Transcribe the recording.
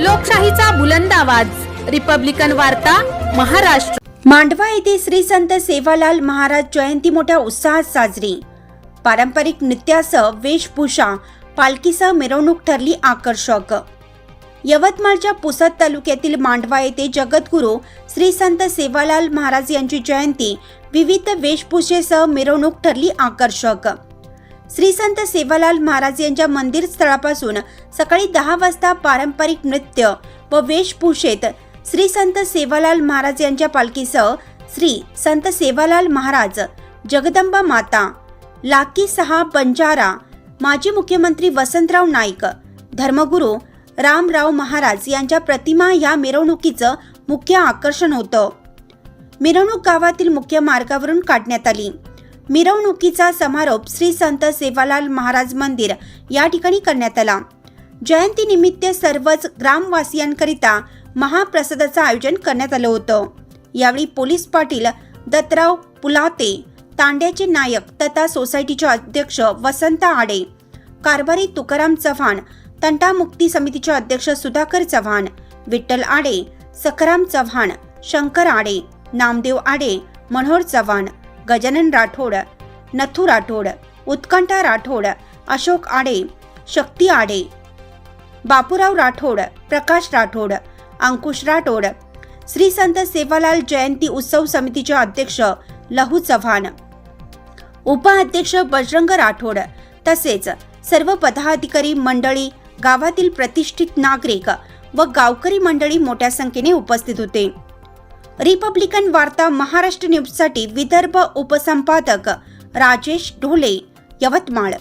लोकशाहीचा बुलंद आवाज. रिपब्लिकन वार्ता महाराष्ट्र. मांडवा येथे श्री संत सेवालाल महाराज जयंती मोठ्या उत्साहात साजरी. पारंपरिक नृत्यासह वेशभूषा पालखीसह मिरवणूक ठरली आकर्षक. यवतमाळच्या पुसद तालुक्यातील मांडवा येथे जगद्गुरू श्री संत सेवालाल महाराज यांची जयंती विविध वेशभूषेसह मिरवणूक ठरली आकर्षक. श्री संत सेवालाल महाराज यांच्या मंदिर स्थळापासून सकाळी दहा वाजता पारंपरिक नृत्य व वेशभूषेत श्री संत सेवालाल महाराज यांच्या पालखीसह श्री संत सेवालाल महाराज जगदंबा माता लाकी सहा बंजारा माजी मुख्यमंत्री वसंतराव नाईक धर्मगुरू रामराव महाराज यांच्या प्रतिमा या मिरवणुकीचं मुख्य आकर्षण होतं. मिरवणूक गावातील मुख्य मार्गावरून काढण्यात आली. मिरवणुकीचा समारोप श्री संत सेवालाल महाराज मंदिर या ठिकाणी करण्यात आला. जयंतीनिमित्त सर्वच ग्रामवासियांकरिता महाप्रसादाचं आयोजन करण्यात आलं होतं. यावेळी पोलीस पाटील दत्तराव पुलाते तांड्याचे नायक तथा सोसायटीचे अध्यक्ष वसंत आडे कारभारी तुकाराम चव्हाण तंटामुक्ती समितीचे अध्यक्ष सुधाकर चव्हाण विठ्ठल आडे सखराम चव्हाण शंकर आडे नामदेव आडे मनोहर चव्हाण गजानन राठोड नथू राठोड उत्कंठा राठोड अशोक आडे शक्ती आडे बापूराव राठोड प्रकाश राठोड अंकुश राठोड श्री संत सेवालाल जयंती उत्सव समितीचे अध्यक्ष लहू चव्हाण उपाध्यक्ष बजरंग राठोड तसेच सर्व पदाधिकारी मंडळी गावातील प्रतिष्ठित नागरिक व गावकरी मंडळी मोठ्या संख्येने उपस्थित होते. रिपब्लिकन वार्ता महाराष्ट्र न्यूजसाठी विदर्भ उपसंपादक राजेश ढोले यवतमाळ.